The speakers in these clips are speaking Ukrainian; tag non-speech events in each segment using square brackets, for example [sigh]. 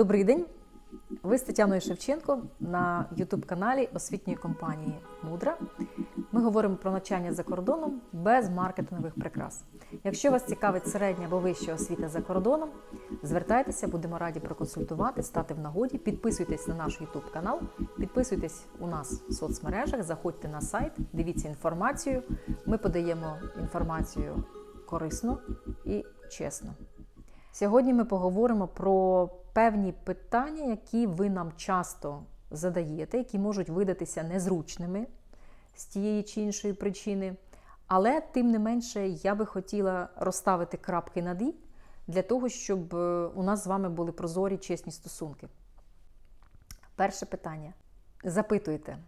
Добрий день! Ви з Тетяною Шевченко на YouTube-каналі освітньої компанії Мудра. Ми говоримо про навчання за кордоном без маркетингових прикрас. Якщо вас цікавить середня або вища освіта за кордоном, звертайтеся, будемо раді проконсультувати, стати в нагоді. Підписуйтесь на наш YouTube канал, підписуйтесь у нас в соцмережах, заходьте на сайт, дивіться інформацію. Ми подаємо інформацію корисно і чесно. Сьогодні ми поговоримо про певні питання, які ви нам часто задаєте, які можуть видатися незручними з тієї чи іншої причини. Але, тим не менше, я би хотіла розставити крапки над «і» для того, щоб е, у нас з вами були прозорі чесні стосунки. Перше питання. Запитуйте,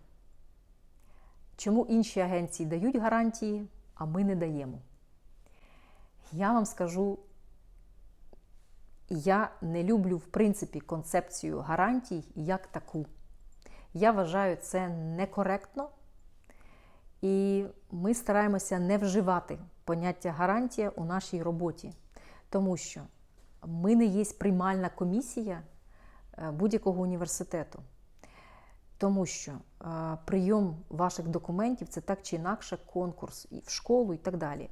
чому інші агенції дають гарантії, а ми не даємо? Я вам скажу я не люблю, в принципі, концепцію гарантій як таку. Я вважаю це некоректно, і ми стараємося не вживати поняття гарантія у нашій роботі, тому що ми не є приймальна комісія е, будь-якого університету. Тому що е, прийом ваших документів це так чи інакше конкурс і в школу і так далі.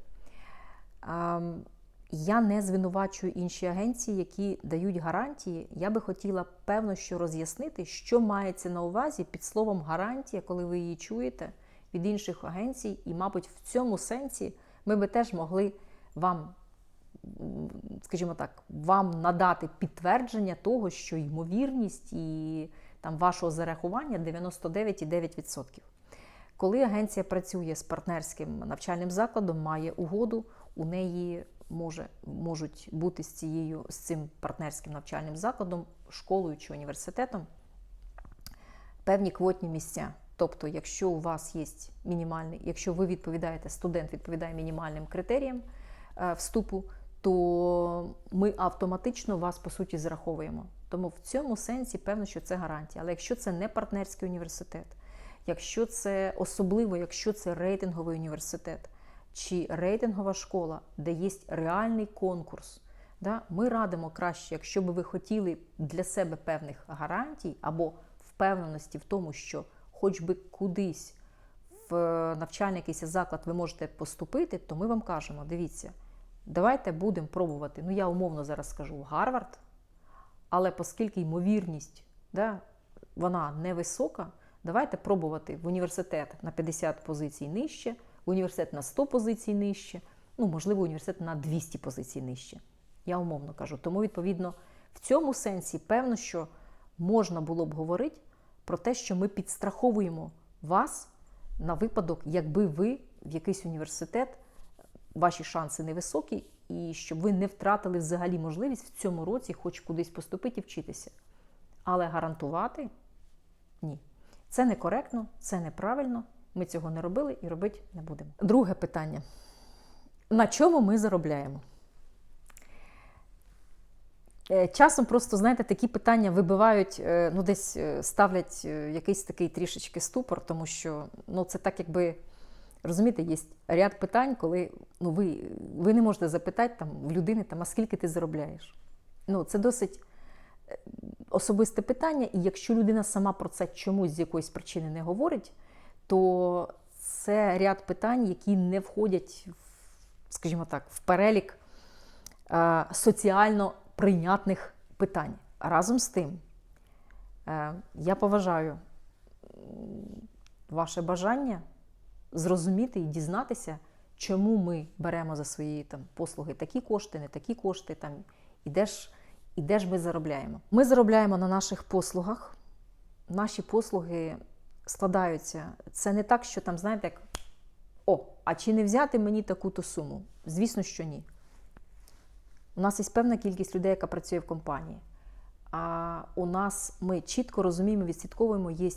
Я не звинувачую інші агенції, які дають гарантії. Я би хотіла певно, що роз'яснити, що мається на увазі під словом гарантія, коли ви її чуєте від інших агенцій. І, мабуть, в цьому сенсі ми би теж могли вам, скажімо так, вам надати підтвердження того, що ймовірність і там вашого зарахування 99,9%. Коли агенція працює з партнерським навчальним закладом, має угоду, у неї може, можуть бути з цією з цим партнерським навчальним закладом, школою чи університетом певні квотні місця. Тобто, якщо у вас є мінімальний, якщо ви відповідаєте, студент відповідає мінімальним критеріям е, вступу, то ми автоматично вас по суті зраховуємо. Тому в цьому сенсі певно, що це гарантія. Але якщо це не партнерський університет, якщо це особливо, якщо це рейтинговий університет чи рейтингова школа, де є реальний конкурс. Да? Ми радимо краще, якщо би ви хотіли для себе певних гарантій або впевненості в тому, що хоч би кудись в навчальний якийсь заклад ви можете поступити, то ми вам кажемо: дивіться, давайте будемо пробувати. Ну, я умовно зараз скажу Гарвард, але оскільки ймовірність да, вона невисока, давайте пробувати в університет на 50 позицій нижче університет на 100 позицій нижче, ну, можливо, університет на 200 позицій нижче. Я умовно кажу. Тому, відповідно, в цьому сенсі, певно, що можна було б говорити про те, що ми підстраховуємо вас на випадок, якби ви в якийсь університет, ваші шанси невисокі, і щоб ви не втратили взагалі можливість в цьому році хоч кудись поступити і вчитися. Але гарантувати ні. Це некоректно, це неправильно. Ми цього не робили і робити не будемо. Друге питання: на чому ми заробляємо? Е, часом просто, знаєте, такі питання вибивають, е, ну, десь е, ставлять якийсь такий трішечки ступор, тому що ну, це так, якби. Розумієте, є ряд питань, коли ну, ви ви не можете запитати там, в людини, там, а скільки ти заробляєш. Ну, Це досить особисте питання, і якщо людина сама про це чомусь з якоїсь причини не говорить, то це ряд питань, які не входять, скажімо так, в перелік е, соціально прийнятних питань. Разом з тим, е, я поважаю ваше бажання зрозуміти і дізнатися, чому ми беремо за свої там, послуги такі кошти, не такі кошти, там, і де ж, і де ж ми заробляємо. Ми заробляємо на наших послугах. Наші послуги складаються. Це не так, що там, знаєте, як о, а чи не взяти мені таку-то суму? Звісно, що ні. У нас є певна кількість людей, яка працює в компанії. А у нас ми чітко розуміємо, відслідковуємо, є,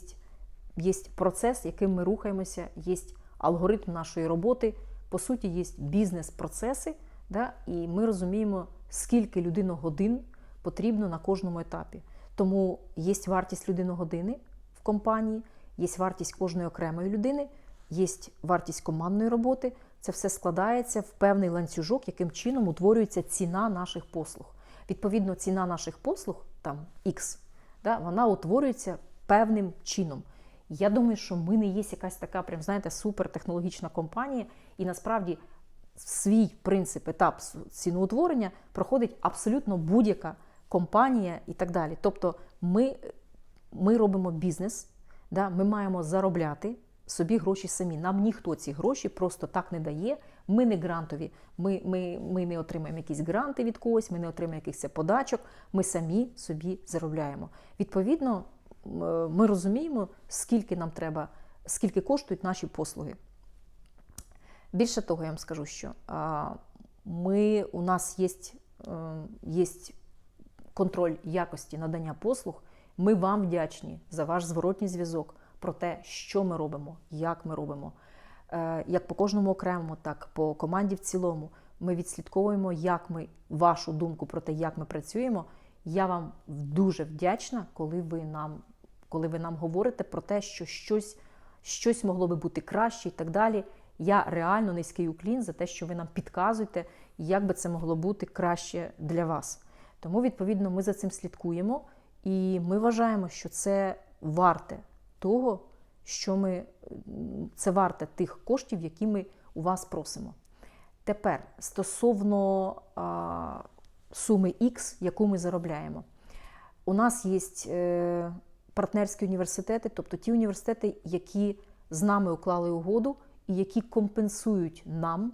є процес, яким ми рухаємося, є алгоритм нашої роботи, по суті, є бізнес-процеси, да? і ми розуміємо, скільки людиногодин потрібно на кожному етапі. Тому є вартість людиногодини в компанії, є вартість кожної окремої людини, є вартість командної роботи. Це все складається в певний ланцюжок, яким чином утворюється ціна наших послуг. Відповідно, ціна наших послуг, там X, да, вона утворюється певним чином. Я думаю, що ми не є якась така, прям знаєте, супертехнологічна компанія, і насправді свій принцип, етап ціноутворення проходить абсолютно будь-яка компанія і так далі. Тобто ми, ми робимо бізнес, да, ми маємо заробляти собі гроші самі. Нам ніхто ці гроші просто так не дає. Ми не грантові, ми, ми, ми не отримаємо якісь гранти від когось, ми не отримаємо якихось подачок, ми самі собі заробляємо. Відповідно, е, ми розуміємо, скільки нам треба, скільки коштують наші послуги. Більше того, я вам скажу, що ми, у нас є, є контроль якості надання послуг. Ми вам вдячні за ваш зворотній зв'язок про те, що ми робимо, як ми робимо. Е, Як по кожному окремому, так по команді в цілому. Ми відслідковуємо, як ми вашу думку про те, як ми працюємо. Я вам дуже вдячна, коли ви нам, коли ви нам говорите про те, що щось, щось могло би бути краще і так далі. Я реально низький уклін за те, що ви нам підказуєте, як би це могло бути краще для вас. Тому, відповідно, ми за цим слідкуємо, і ми вважаємо, що це варте того, що ми це варте тих коштів, які ми у вас просимо. Тепер стосовно а, суми X, яку ми заробляємо, у нас є е, партнерські університети, тобто ті університети, які з нами уклали угоду і які компенсують нам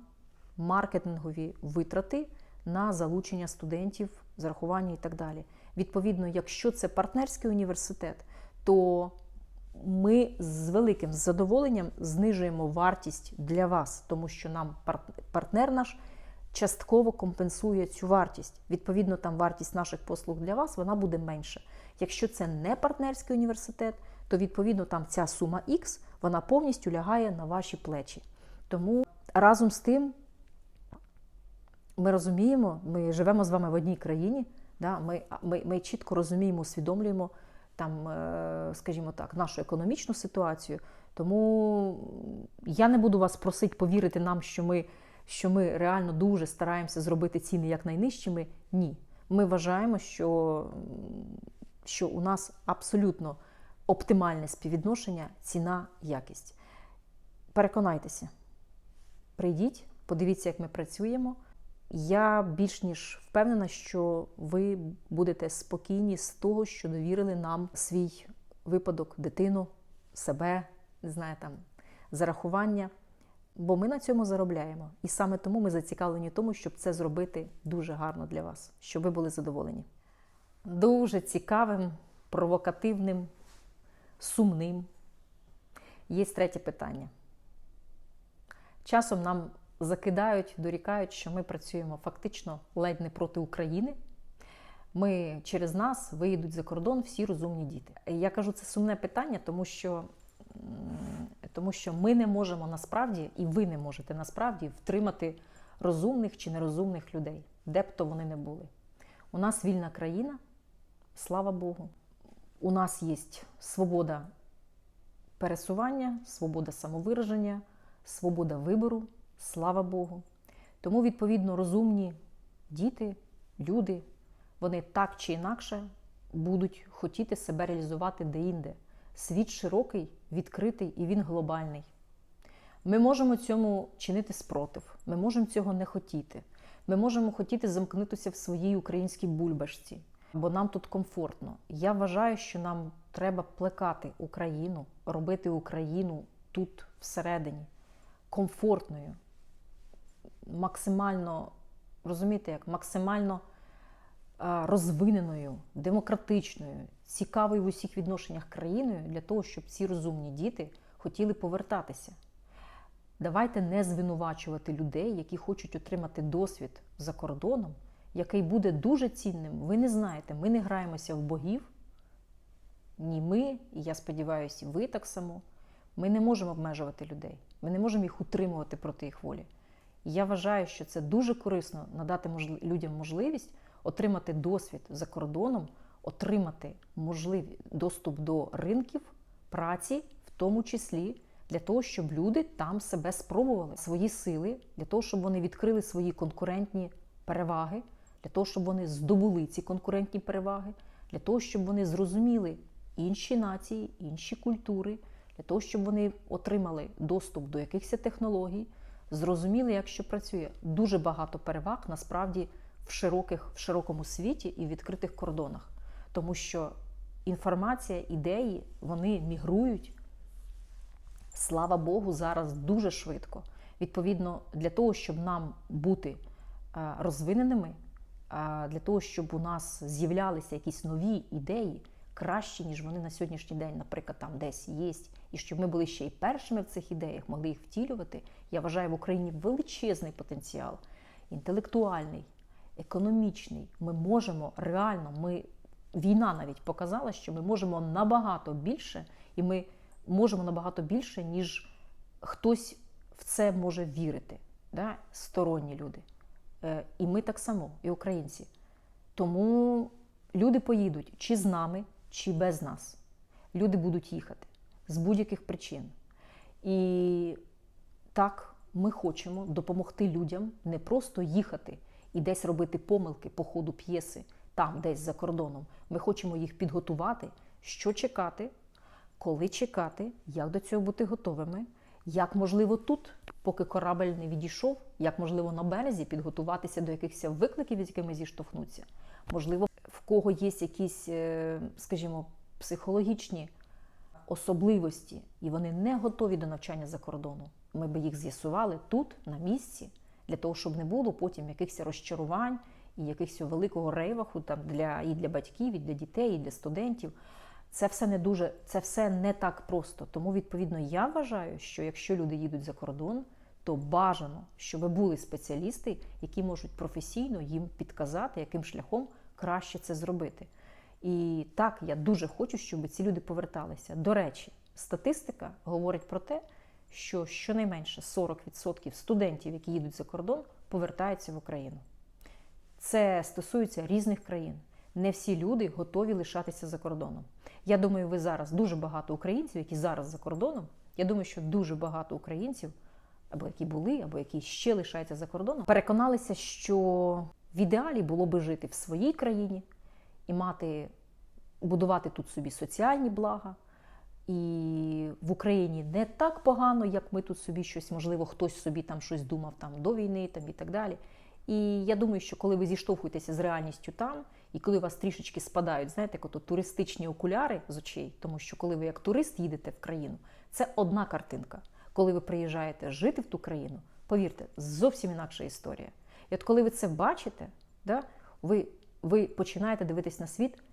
маркетингові витрати на залучення студентів, зарахування і так далі. Відповідно, якщо це партнерський університет, то ми з великим задоволенням знижуємо вартість для вас, тому що нам партнер наш частково компенсує цю вартість. Відповідно, там вартість наших послуг для вас вона буде менша. Якщо це не партнерський університет, то відповідно там ця сума X вона повністю лягає на ваші плечі. Тому разом з тим ми розуміємо, ми живемо з вами в одній країні. Да? Ми, ми, ми чітко розуміємо, усвідомлюємо там, е, скажімо так, нашу економічну ситуацію. Тому я не буду вас просити повірити нам, що ми, що ми реально дуже стараємося зробити ціни якнайнижчими. Ні. Ми вважаємо, що, що у нас абсолютно оптимальне співвідношення ціна-якість. Переконайтеся, прийдіть, подивіться, як ми працюємо. Я більш ніж впевнена, що ви будете спокійні з того, що довірили нам свій випадок, дитину, себе, не знаю, там, зарахування. Бо ми на цьому заробляємо. І саме тому ми зацікавлені тому, щоб це зробити дуже гарно для вас, щоб ви були задоволені. Дуже цікавим, провокативним, сумним. Є третє питання. Часом нам закидають, дорікають, що ми працюємо фактично ледь не проти України. Ми через нас виїдуть за кордон всі розумні діти. Я кажу, це сумне питання, тому що, тому що ми не можемо насправді, і ви не можете насправді втримати розумних чи нерозумних людей, де б то вони не були. У нас вільна країна, слава Богу. У нас є свобода пересування, свобода самовираження, свобода вибору, слава Богу. Тому, відповідно, розумні діти, люди, вони так чи інакше будуть хотіти себе реалізувати деінде. Світ широкий, відкритий і він глобальний. Ми можемо цьому чинити спротив, ми можемо цього не хотіти. Ми можемо хотіти замкнутися в своїй українській бульбашці, бо нам тут комфортно. Я вважаю, що нам треба плекати Україну, робити Україну тут всередині комфортною, максимально, розумієте, як максимально розвиненою, демократичною, цікавою в усіх відношеннях країною для того, щоб ці розумні діти хотіли повертатися. Давайте не звинувачувати людей, які хочуть отримати досвід за кордоном, який буде дуже цінним. Ви не знаєте, ми не граємося в богів. Ні ми, і я сподіваюся, ви так само. Ми не можемо обмежувати людей. Ми не можемо їх утримувати проти їх волі. Я вважаю, що це дуже корисно надати людям можливість отримати досвід за кордоном, отримати можливість доступ до ринків праці, в тому числі для того, щоб люди там себе спробували свої сили, для того, щоб вони відкрили свої конкурентні переваги, для того, щоб вони здобули ці конкурентні переваги, для того, щоб вони зрозуміли інші нації, інші культури, для того, щоб вони отримали доступ до якихось технологій, зрозуміли, як що працює. Дуже багато переваг насправді в широких, в широкому світі і в відкритих кордонах, тому що інформація, ідеї вони мігрують. Слава Богу, зараз дуже швидко. Відповідно, для того, щоб нам бути е, розвиненими, е, для того, щоб у нас з'являлися якісь нові ідеї, кращі, ніж вони на сьогоднішній день, наприклад, там десь є, і щоб ми були ще й першими в цих ідеях, могли їх втілювати. Я вважаю в Україні величезний потенціал, інтелектуальний, економічний. Ми можемо реально, ми війна навіть показала, що ми можемо набагато більше, і ми можемо набагато більше, ніж хтось в це може вірити, да? сторонні люди. Е, І ми так само, і українці. Тому люди поїдуть чи з нами, чи без нас. Люди будуть їхати з будь-яких причин. І так, ми хочемо допомогти людям не просто їхати і десь робити помилки по ходу п'єси, там, десь за кордоном. Ми хочемо їх підготувати, що чекати, коли чекати, як до цього бути готовими, як можливо тут, поки корабль не відійшов, як можливо на березі підготуватися до якихось викликів, з якими зіштовхнуться. Можливо, в кого є якісь, е, скажімо, психологічні особливості, і вони не готові до навчання за кордону. Ми би їх з'ясували тут, на місці, для того, щоб не було потім якихось розчарувань і якихось великого рейваху там для і для батьків, і для дітей, і для студентів. Це все не дуже, це все не так просто. Тому, відповідно, я вважаю, що якщо люди їдуть за кордон, то бажано, щоб були спеціалісти, які можуть професійно їм підказати, яким шляхом краще це зробити. І так, я дуже хочу, щоб ці люди поверталися. До речі, статистика говорить про те, що щонайменше 40% студентів, які їдуть за кордон, повертаються в Україну. Це стосується різних країн. Не всі люди готові лишатися за кордоном. Я думаю, ви зараз дуже багато українців, які зараз за кордоном. Я думаю, що дуже багато українців, або які були, або які ще лишаються за кордоном, переконалися, що в ідеалі було би жити в своїй країні і мати, будувати тут собі соціальні блага. І в Україні не так погано, як ми тут собі щось, можливо, хтось собі там щось думав там до війни там, і так далі. І я думаю, що коли ви зіштовхуєтеся з реальністю там, і коли у вас трішечки спадають, знаєте, як ото туристичні окуляри з очей, тому що коли ви як турист їдете в країну, це одна картинка. Коли ви приїжджаєте жити в ту країну, повірте, зовсім інакша історія. І от коли ви це бачите, да, ви, ви починаєте дивитись на світ,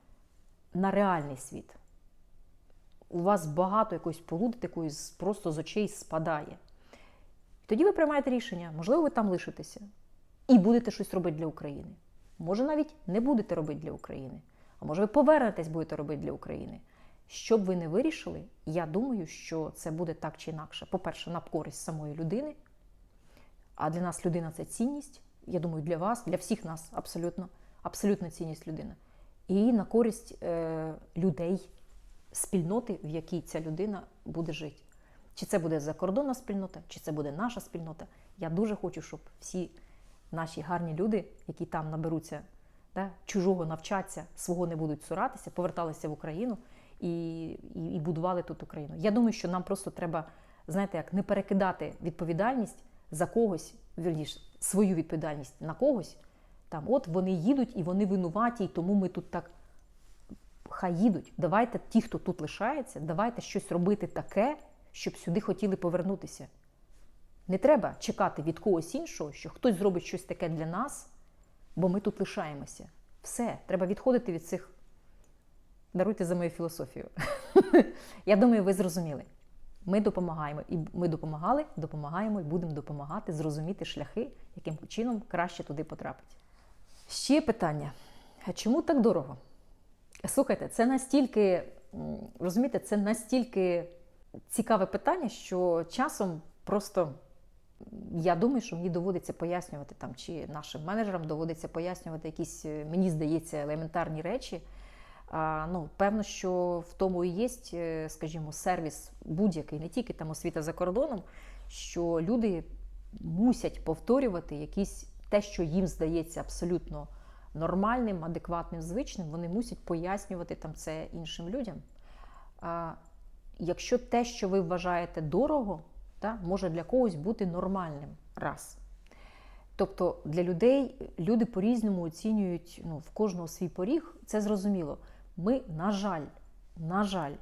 на реальний світ. У вас багато якоїсь полуди, такої просто з очей спадає. Тоді ви приймаєте рішення, можливо, ви там лишитеся і будете щось робити для України. Може, навіть не будете робити для України, а може, ви повернетесь, будете робити для України. Що б ви не вирішили, я думаю, що це буде так чи інакше. По-перше, на користь самої людини. А для нас людина це цінність. Я думаю, для вас, для всіх нас абсолютно, абсолютно цінність людини. І на користь е, людей, спільноти, в якій ця людина буде жити. Чи це буде закордонна спільнота, чи це буде наша спільнота. Я дуже хочу, щоб всі наші гарні люди, які там наберуться, да, чужого навчаться, свого не будуть цуратися, поверталися в Україну і, і, і будували тут Україну. Я думаю, що нам просто треба, знаєте, як не перекидати відповідальність за когось, вірніше, свою відповідальність на когось. Там, от вони їдуть і вони винуваті, і тому ми тут так. Хай їдуть. Давайте ті, хто тут лишається, давайте щось робити таке, щоб сюди хотіли повернутися. Не треба чекати від когось іншого, що хтось зробить щось таке для нас, бо ми тут лишаємося. Все, треба відходити від цих. Даруйте за мою філософію. [laughs] Я думаю, ви зрозуміли. Ми допомагаємо. І ми допомагали, допомагаємо і будемо допомагати зрозуміти шляхи, яким чином краще туди потрапити. Ще питання: а чому так дорого? Слухайте, це настільки, розумієте, це настільки цікаве питання, що часом просто я думаю, що мені доводиться пояснювати там, чи нашим менеджерам доводиться пояснювати якісь, мені здається, елементарні речі. Ну, Певно, що в тому і є, скажімо, сервіс будь-який, не тільки там освіта за кордоном, що люди мусять повторювати якісь те, що їм здається абсолютно нормальним, адекватним, звичним, вони мусять пояснювати там це іншим людям. А, якщо те, що ви вважаєте дорого, та, може для когось бути нормальним раз. Тобто для людей люди по-різному оцінюють ну, в кожного свій поріг, це зрозуміло. Ми, на жаль, на жаль,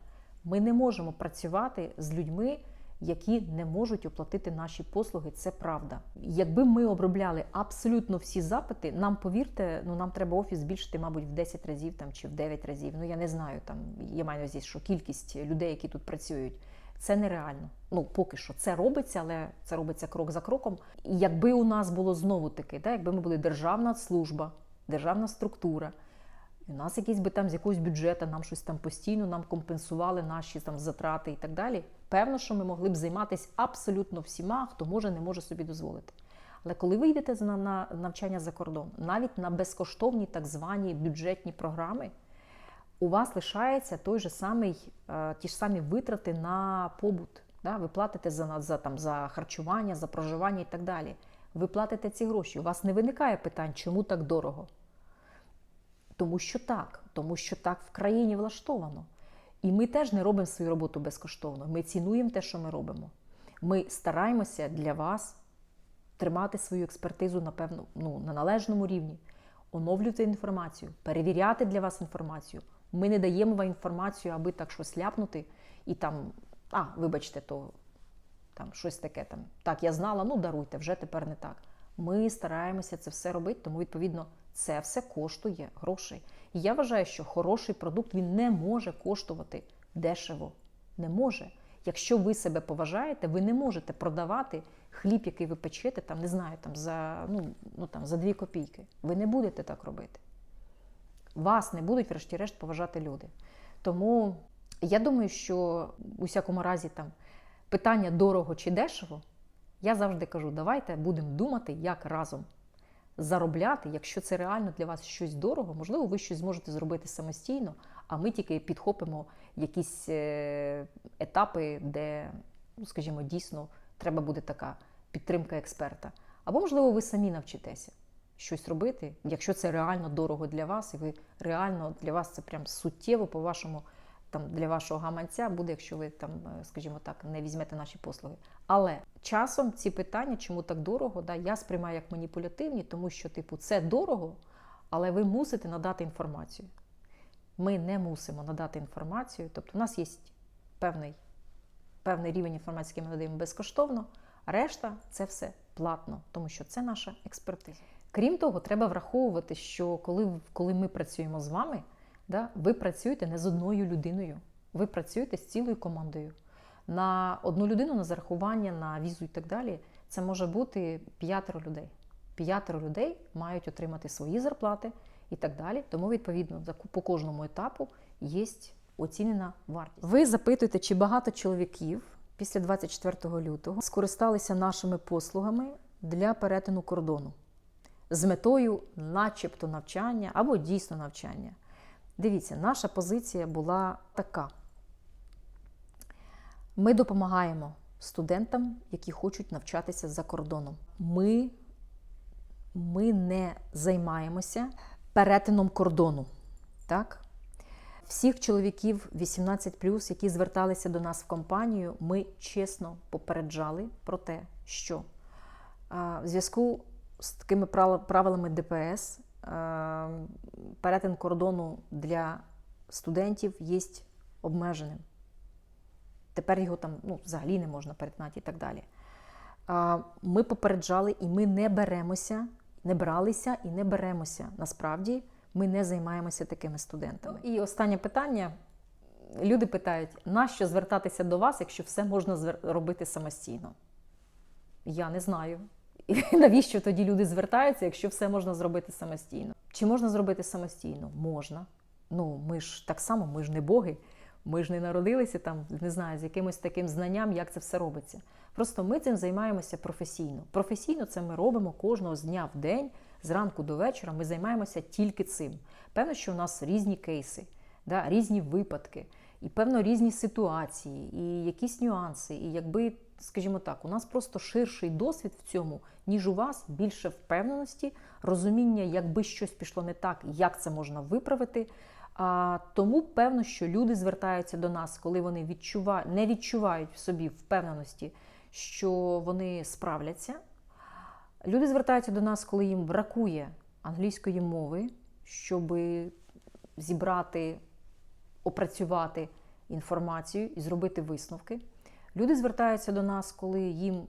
ми не можемо працювати з людьми, які не можуть оплатити наші послуги. Це правда. Якби ми обробляли абсолютно всі запити, нам повірте, ну нам треба офіс збільшити, мабуть, в 10 разів там чи в 9 разів. Ну я не знаю. Там я маю на увазі, що кількість людей, які тут працюють. Це нереально. Ну, поки що це робиться, але це робиться крок за кроком. І якби у нас було знову таки, да, якби ми були державна служба, державна структура, і у нас якийсь би там з якогось бюджету, нам щось там постійно нам компенсували наші там затрати і так далі. Певно, що ми могли б займатися абсолютно всіма, хто може, не може собі дозволити. Але коли ви йдете на, на навчання за кордон, навіть на безкоштовні так звані бюджетні програми, у вас лишається той же самий, е, ті ж самі витрати на побут. Да? Ви платите за, за, там, за харчування, за проживання і так далі. Ви платите ці гроші. У вас не виникає питань, чому так дорого. Тому що так, тому що так в країні влаштовано. І ми теж не робимо свою роботу безкоштовно. Ми цінуємо те, що ми робимо. Ми стараємося для вас тримати свою експертизу напевно, ну, на належному рівні, оновлювати інформацію, перевіряти для вас інформацію. Ми не даємо вам інформацію, аби так щось ляпнути і там, а, вибачте, то там щось таке там. Так, я знала, ну даруйте, вже тепер не так. Ми стараємося це все робити, тому відповідно це все коштує грошей. І я вважаю, що хороший продукт він не може коштувати дешево. Не може. Якщо ви себе поважаєте, ви не можете продавати хліб, який ви печете, там не знаю, там за ну, ну там за дві копійки. Ви не будете так робити. Вас не будуть, врешті-решт, поважати люди. Тому я думаю, що у всякому разі там питання дорого чи дешево, я завжди кажу, давайте будемо думати, як разом заробляти, якщо це реально для вас щось дорого, можливо, ви щось зможете зробити самостійно, а ми тільки підхопимо якісь е, етапи, де, ну, скажімо, дійсно треба буде така підтримка експерта. Або, можливо, ви самі навчитеся щось робити, якщо це реально дорого для вас, і ви реально для вас це прям суттєво по вашому там для вашого гаманця буде, якщо ви там, е, скажімо так, не візьмете наші послуги. Але часом ці питання, чому так дорого, да, я сприймаю як маніпулятивні, тому що, типу, це дорого, але ви мусите надати інформацію. Ми не мусимо надати інформацію, тобто у нас є певний, певний рівень інформації, який ми надаємо безкоштовно, решта це все платно, тому що це наша експертиза. Крім того, треба враховувати, що коли, коли ми працюємо з вами. Да? Ви працюєте не з одною людиною, ви працюєте з цілою командою. На одну людину на зарахування, на візу і так далі, це може бути п'ятеро людей. П'ятеро людей мають отримати свої зарплати і так далі. Тому, відповідно, по кожному етапу є оцінена вартість. Ви запитуєте, чи багато чоловіків після 24 лютого скористалися нашими послугами для перетину кордону з метою, начебто, навчання або дійсно навчання. Дивіться, наша позиція була така. Ми допомагаємо студентам, які хочуть навчатися за кордоном. Ми, Ми не займаємося перетином кордону. Так? Всіх чоловіків 18, які зверталися до нас в компанію, ми чесно попереджали про те, що в зв'язку з такими правилами ДПС перетин кордону для студентів є обмеженим. Тепер його там ну, взагалі не можна перетнати і так далі. Ми попереджали і ми не беремося, не бралися і не беремося. Насправді ми не займаємося такими студентами. І останнє питання. Люди питають, нащо звертатися до вас, якщо все можна робити самостійно? Я не знаю. І [laughs] навіщо тоді люди звертаються, якщо все можна зробити самостійно? Чи можна зробити самостійно? Можна. Ну, ми ж так само, ми ж не боги, ми ж не народилися там, не знаю, з якимось таким знанням, як це все робиться. Просто ми цим займаємося професійно. Професійно це ми робимо кожного з дня в день, зранку до вечора. Ми займаємося тільки цим. Певно, що у нас різні кейси, да, різні випадки. і певно різні ситуації, і якісь нюанси. І якби, скажімо так, у нас просто ширший досвід в цьому, ніж у вас, більше впевненості, розуміння, якби щось пішло не так, як це можна виправити. А тому певно, що люди звертаються до нас, коли вони відчувають, не відчувають в собі впевненості, що вони справляться. Люди звертаються до нас, коли їм бракує англійської мови, щоб зібрати, опрацювати інформацію і зробити висновки. Люди звертаються до нас, коли їм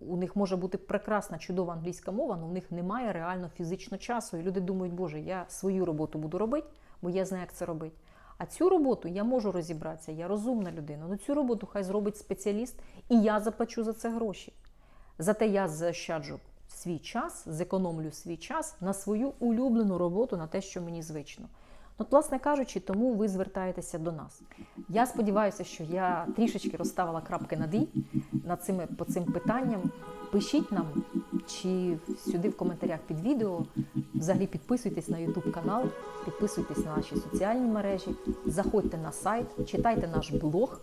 у них може бути прекрасна, чудова англійська мова, але у них немає реально фізично часу. І люди думають, Боже, я свою роботу буду робити, бо я знаю, як це робити. А цю роботу я можу розібратися, я розумна людина. Ну цю роботу хай зробить спеціаліст, і я заплачу за це гроші. Зате я заощаджу свій час, зекономлю свій час на свою улюблену роботу, на те, що мені звично. От, власне кажучи, тому ви звертаєтеся до нас. Я сподіваюся, що я трішечки розставила крапки над «і» над цими по цим питанням. Пишіть нам чи сюди в коментарях під відео. Взагалі підписуйтесь на YouTube канал, підписуйтесь на наші соціальні мережі, заходьте на сайт, читайте наш блог,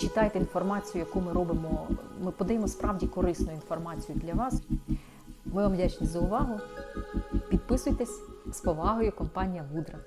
читайте інформацію, яку ми робимо. Ми подаємо справді корисну інформацію для вас. Ми вам вдячні за увагу. Підписуйтесь з повагою, компанія Гудра.